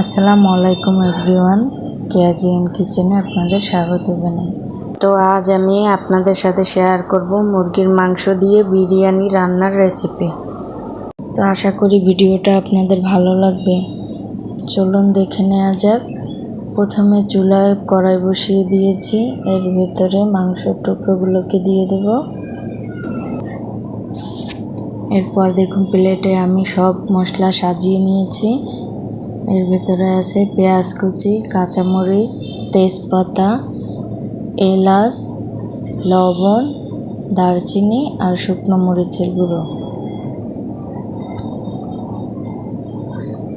আসসালামু আলাইকুম এভরিওয়ান কেয়াজিয়ান কিচেনে আপনাদের স্বাগত জানাই। তো আজ আমি আপনাদের সাথে শেয়ার করব মুরগির মাংস দিয়ে বিরিয়ানি রান্নার রেসিপি তো আশা করি ভিডিওটা আপনাদের ভালো লাগবে। চলুন দেখে নেওয়া যাক। প্রথমে চুলায় কড়াই বসিয়ে দিয়েছি। এর ভেতরে মাংসর টুকরোগুলোকে দিয়ে দেব। এরপর দেখুন প্লেটে আমি সব মশলা সাজিয়ে নিয়েছি। এর ভেতরে আছে পেঁয়াজ কুচি, কাঁচামরিচ, তেজপাতা, এলাচ, লবণ, দারচিনি আর শুকনো মরিচের গুঁড়ো।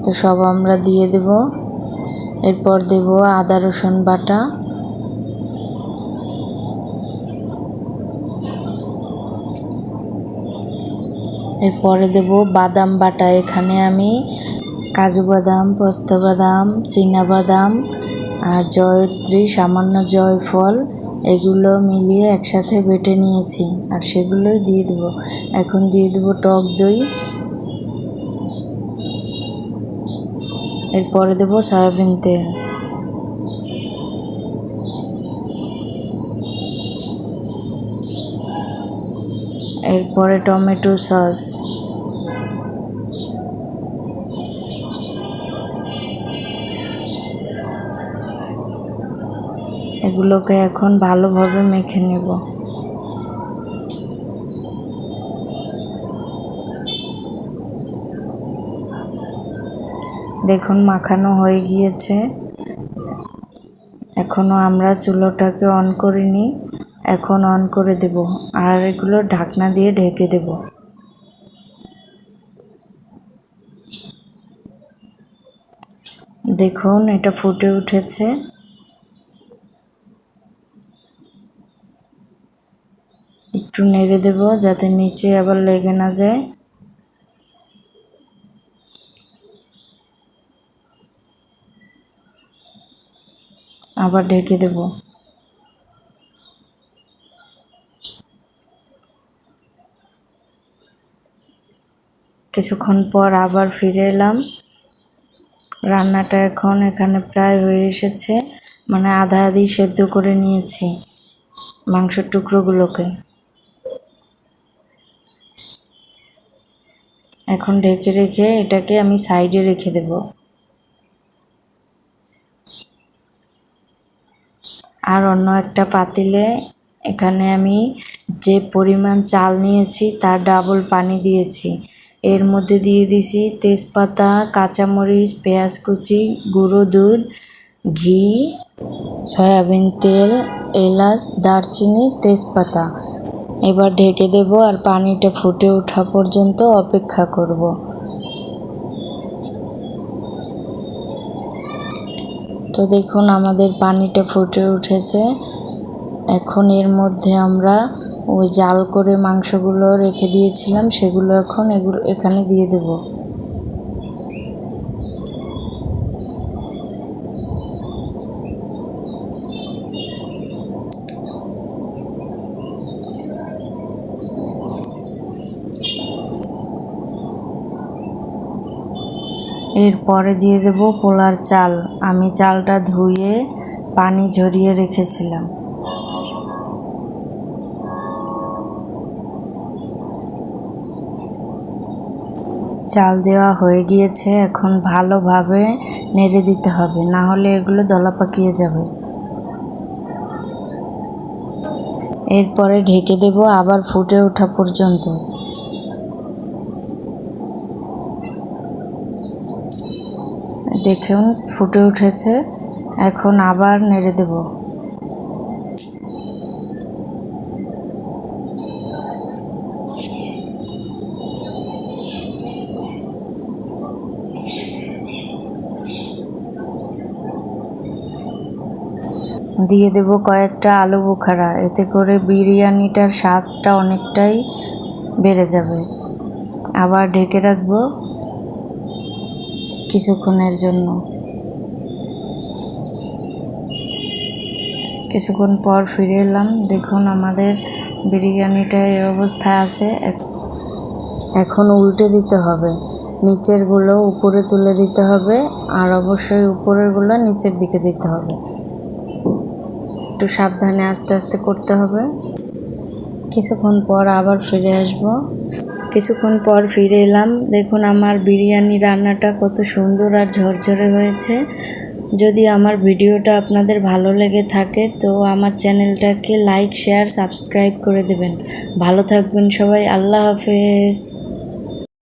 তো সব আমরা দিয়ে দেব। এরপর দেব আদা, রসুন বাটা। এরপরে দেব বাদাম বাটা। এখানে আমি কাজু বাদাম, পোস্ত বাদাম বাদাম আর জয়ত্রী, সামান্য জয়ফল, এগুলো মিলিয়ে একসাথে বেটে নিয়েছি আর সেগুলোই দিয়ে দেবো। এখন দিয়ে দেবো টক দই। এরপরে দেবো সয়াবিন তেল। এরপরে টমেটো সস। এগুলোকে এখন ভালোভাবে মেখে নেব। দেখুন, মাখানো হয়ে গিয়েছে। এখনও আমরা চুলোটাকে অন করিনি। এখন অন করে দেব আর এগুলো ঢাকনা দিয়ে ঢেকে দেব। দেখুন, এটা ফুটে উঠেছে। একটু নেড়ে দেব যাতে নিচে আবার লেগে না যায়। আবার ঢেকে দেব। কিছুক্ষণ পর আবার ফিরে এলাম। রান্নাটা এখন এখানে প্রায় হয়ে এসেছে। মানে আধা আধি সেদ্ধ করে নিয়েছি মাংসের টুকরোগুলোকে। এখন ঢেকে রেখে এটাকে আমি সাইডে রেখে দেব। আর অন্য একটা পাতিলে এখানে আমি যে পরিমাণ চাল নিয়েছি তার ডাবল পানি দিয়েছি। এর মধ্যে দিয়ে দিছি তেজপাতা, কাঁচামরিচ, পেঁয়াজ কুচি, গুঁড়ো দুধ, ঘি, সয়াবিন তেল, এলাচ, দারচিনি, তেজপাতা। এবার ঢেকে দেব আর পানিটা ফুটে ওঠা পর্যন্ত অপেক্ষা করব। তো দেখুন, আমাদের পানিটা ফুটে উঠেছে। এখন এর মধ্যে আমরা ওই জাল করে মাংসগুলো রেখে দিয়েছিলাম, সেগুলো এখন এগুলো এখানে দিয়ে দেবো। এরপরে দিয়ে দেব পোলার চাল। আমি চালটা ধুয়ে পানি ঝরিয়ে রেখেছিলাম। চাল দেওয়া হয়ে গিয়েছে, এখন ভালোভাবে নেড়ে দিতে হবে, না হলে এগুলো দলা পাকিয়ে যাবে। এরপরে ঢেকে দেব আবার ফুটে ওঠা পর্যন্ত। দেখুন ফুটে উঠেছে, এখন আবার নেড়ে দেব। দিয়ে দেব কয়েকটা আলু বোখারা, এতে করে বিরিয়ানিটার স্বাদটা অনেকটাই বেড়ে যাবে। আবার ঢেকে রাখব। কিছুক্ষণের জন্য। কিছুক্ষণ পর ফিরে এলাম। দেখুন, আমাদের বিরিয়ানিটা এই অবস্থায় আছে। এখন উল্টে দিতে হবে। নিচেরগুলো উপরে তুলে দিতে হবে আর অবশ্যই উপরেরগুলো নিচের দিকে দিতে হবে। একটু সাবধানে আস্তে আস্তে করতে হবে। কিছুক্ষণ পর আবার ফিরে আসব। কিছুক্ষণ পর ফিরে এলাম। দেখুন, আমার বিরিয়ানি রান্নাটা কত সুন্দর আর ঝরঝরে হয়েছে। যদি আমার ভিডিওটা আপনাদের ভালো লেগে থাকে, তো আমার চ্যানেলটাকে লাইক, শেয়ার, সাবস্ক্রাইব করে দেবেন। ভালো থাকবেন সবাই। আল্লাহ হাফেজ।